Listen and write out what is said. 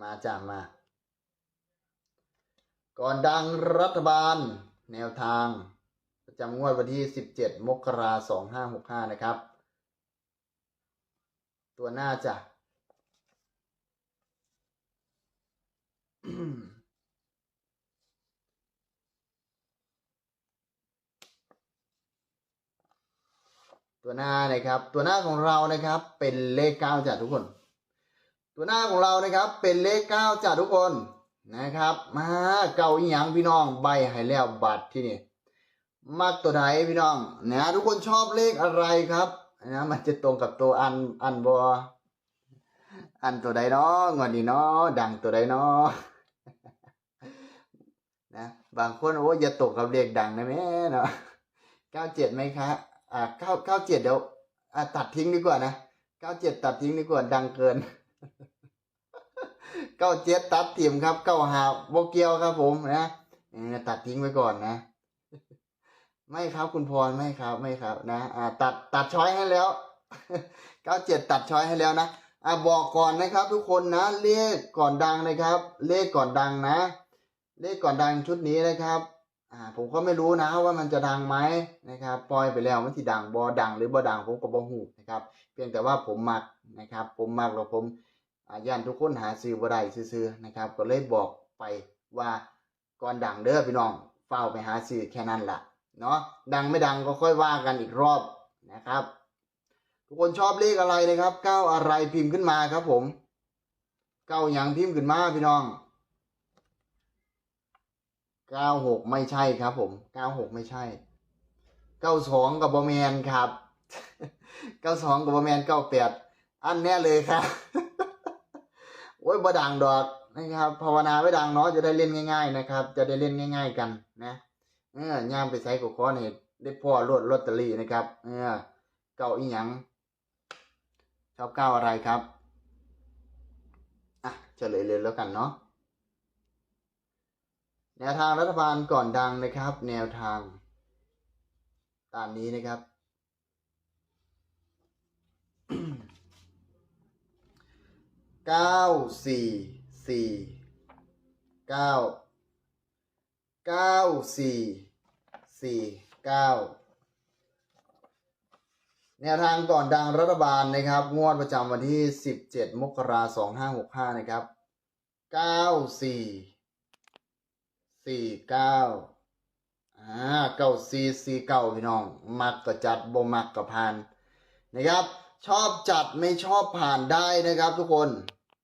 มาจ้ามา ก่อนดังรัฐบาล แนวทาง ประจำงวดวันที่ 17 มกราคม2565นะครับ ตัวหน้าจ้ะตัวหน้านะครับ ตัวหน้าของเรานะครับ เป็นเลขเก้าจ้ะทุกคน ตัวหน้าของเรานะครับเป็นเลขเก้าจ้ะทุกคนนะครับมาเก่าอีหยังพี่น้องใบให้แล้วบัตรที่นี่มักตัวไหนพี่น้องนะทุกคนชอบเลขอะไรครับนะมันจะตรงกับตัวอันอันบออันตัวใดเนาะงวดนี้เนาะดังตัวใดเนาะนะบางคนโอ้ยอย่าตกกับเลขดังนะแม่เนาะเก้าเจ็ดไหมคะอ่าเก้าเก้าเจ็ดเดี๋ยวอ่าตัดทิ้งดีกว่านะเก้าเจ็ดตัดทิ้งดีกว่าดังเกิน เก้าเจ็ดตัดถิ่มครับเก้าหาโบเกียวครับผมนะตัดทิ้งไว้ก่อนนะ ไม่ครับคุณพรไม่ครับไม่ครับนะอ่าตัดตัดช้อยให้แล้วเก้าเจ็ดตัดช้อยให้แล้วนะอ่าบอกก่อนนะครับทุกคนนะ เลขก่อนดังนะครับ เลขก่อนดังนะ เลขก่อนดังชุดนี้นะครับอ่าผมก็ไม่รู้นะว่ามันจะดังไหมนะครับปล่อยไปแล้วมันที่ดังบอดังหรือบอดังผมก็บอหูนะครับ เพียงแต่ว่าผมมักนะครับ ผมมักแล้วผม ย่านทุกคนหาซื้อบ่ได้ซื้อๆนะครับ ก็เลยบอกไปว่าก่อนดังเด้อพี่น้องเฝ้าไปหาซื้อแค่นั้นล่ะเนาะดังไม่ดังก็ค่อยว่ากันอีกรอบนะครับ ทุกคนชอบเลขอะไรนะครับเก้าอะไรพิมพ์ขึ้นมาครับผมเก้าอย่างพิมพ์ขึ้นมาพี่น้องเก้าหกไม่ใช่ครับ ผมเก้าหกไม่ใช่เก้าสองกับบอแมนครับเก้าสองกับบอแมนเก้าแปดอันแน่เลยครับ โอ้ยบ่ดังดอกนะครับภาวนาไว้ดังเนาะจะได้เล่นง่าย ๆ นะครับ จะได้เล่นง่าย ๆ กันนะเออย่างไปใส่กคอนี่ได้พ่อรวดลอตเตอรี่นะครับเออเก้าอีหยังชอบเก้าอะไรครับอะเฉลยเลยแล้วกันเนาะแนวทางรัฐบาลก่อนดังนะครับ แนวทาง ตามนี้นะครับ เก้าสี่สี่เก้าเก้าสี่สี่เก้าแนวทางก่อนดังรัฐบาลนะครับ งวดประจำวันที่สิบเจ็ดมกราสองห้าหกห้านะครับเก้าสี่สี่เก้าอ่าเก้าสี่สี่เก้าพี่น้อง มักก็จัดบ่มักก็ผ่านนะครับ ชอบจัดไม่ชอบผ่านได้นะครับทุกคน